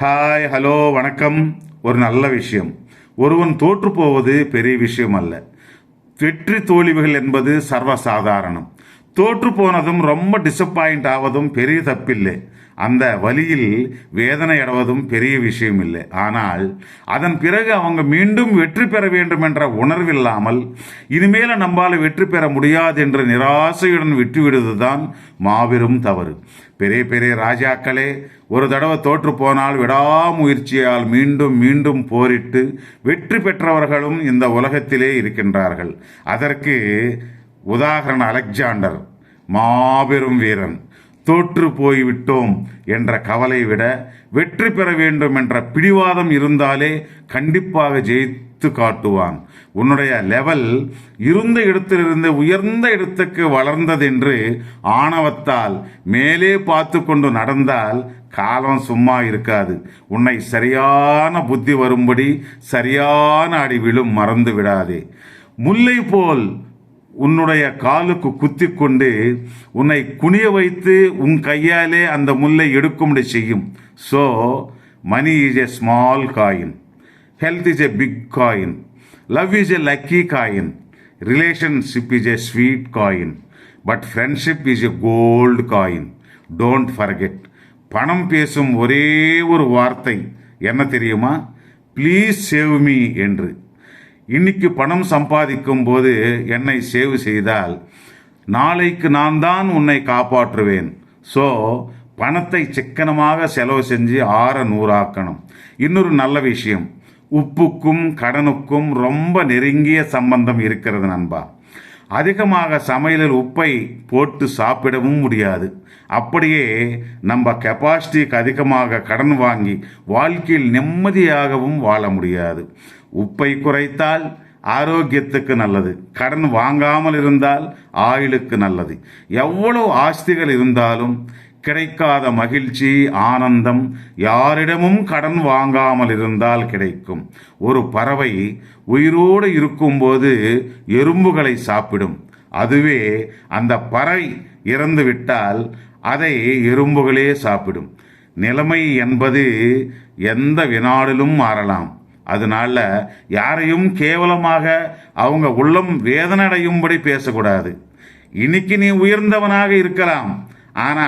Hi hello வணக்கம். ஒரு நல்ல விஷயம். ஒருவன் தோற்று போவது பெரிய விஷயம் அல்ல வெற்றி தோல்விகள் என்பது சர்வசாதாரணம். தோற்று போனதும் ரொம்ப டிசப்பாயிண்ட் ஆவதும் பெரிய தப்பில்லை. அந்த வழியில் வேதனை அடைவதும் பெரிய விஷயம் இல்லை ஆனால் அதன் பிறகு அவங்க மீண்டும் வெற்றி பெற வேண்டும் என்ற உணர்வில்லாமல் இனிமேல நம்மால் வெற்றி பெற முடியாது என்று நிராசையுடன் விட்டுவிடுவதுதான் மாபெரும் தவறு. பெரிய பெரிய ராஜாக்களே ஒரு தடவை தோற்று போனால் விடாமுயற்சியால் மீண்டும் மீண்டும் போரிட்டு வெற்றி பெற்றவர்களும் இந்த உலகத்திலே இருக்கின்றார்கள். அதற்கு உதாகரண அலெக்சாண்டர் மாபெரும் வீரன். தோற்று போய்விட்டோம் என்ற கவலை விட வெற்றி பெற வேண்டும் என்ற பிடிவாதம் இருந்தாலே கண்டிப்பாக ஜெயித்து காட்டுவான். உன்னுடைய லெவல் இருந்த இடத்திலிருந்து உயர்ந்த இடத்துக்கு வளர்ந்ததென்று ஆணவத்தால் மேலே பார்த்து கொண்டு நடந்தால் காலம் சும்மா இருக்காது. உன்னை சரியான புத்தி வரும்படி சரியான அடி விழும் மறந்து விடாதே. முல்லை போல் உன்னுடைய காலுக்கு குத்தி கொண்டு உன்னை குனிய வைத்து உன் கையாலே அந்த முல்லை எடுக்கும்படி செய்யும். So money is a small coin health is a big coin love is a lucky coin relationship is a sweet coin but friendship is a gold coin don't forget பணம் பேசும் ஒரே ஒரு வார்த்தை. என்ன தெரியுமா? ப்ளீஸ் சேவ் மீ என்று. இன்னைக்கு பணம் சம்பாதிக்கும் போது என்னை சேவ் செய்தால் நாளைக்கு நான் தான் உன்னை காப்பாற்றுவேன். ஸோ பணத்தை சிக்கனமாக செலவு செஞ்சு ஆற நூறாக்கணும். இன்னொரு நல்ல விஷயம் உப்புக்கும் கடனுக்கும் ரொம்ப நெருங்கிய சம்பந்தம் இருக்கிறது நண்பா. அதிகமாக சமையலில் உப்பை போட்டு சாப்பிடவும் முடியாது. அப்படியே நம்ம கெப்பாசிட்டிக்கு அதிகமாக கடன் வாங்கி வாழ்க்கையில் நிம்மதியாகவும் வாழ முடியாது. உப்பை குறைத்தால் ஆரோக்கியத்துக்கு நல்லது. கடன் வாங்காமல் இருந்தால் ஆயுளுக்கு நல்லது. எவ்வளவு ஆஸ்திகள் இருந்தாலும் கிடைக்காத மகிழ்ச்சி ஆனந்தம் யாரிடமும் கடன் வாங்காமல் இருந்தால் கிடைக்கும். ஒரு பறவை உயிரோடு இருக்கும்போது எறும்புகளை சாப்பிடும். அதுவே அந்த பறவை இறந்து விட்டால் அதை எறும்புகளே சாப்பிடும். நிலைமை என்பது எந்த வினாடிலும் மாறலாம். அதனால யாரையும் கேவலமாக அவங்க உள்ளம் வேதனடையும்படி பேசக்கூடாது. இன்னைக்கு நீ உயர்ந்தவனாக இருக்கலாம். ஆனா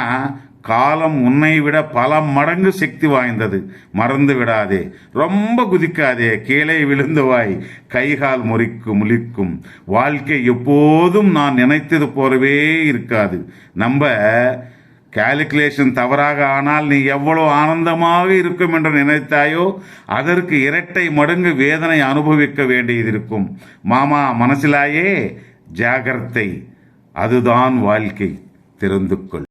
காலம் உன்னை விட பல மடங்கு சக்தி வாய்ந்தது. மறந்து விடாதே. ரொம்ப குதிக்காதே. கீழே விழுந்தவாய் கைகால் முறிக்கும் முழிக்கும். வாழ்க்கை எப்போதும் நான் நினைத்தது போலவே இருக்காது. நம்ம கால்குலேஷன் தவறாக ஆனால் நீ எவ்வளோ ஆனந்தமாக இருக்கும் என்று நினைத்தாயோ அதற்கு இரட்டை மடங்கு வேதனை அனுபவிக்க வேண்டியது இருக்கும் மாமா மனசிலாயே ஜாகிரத்தை. அதுதான் வாழ்க்கை. தெரிந்து கொள்.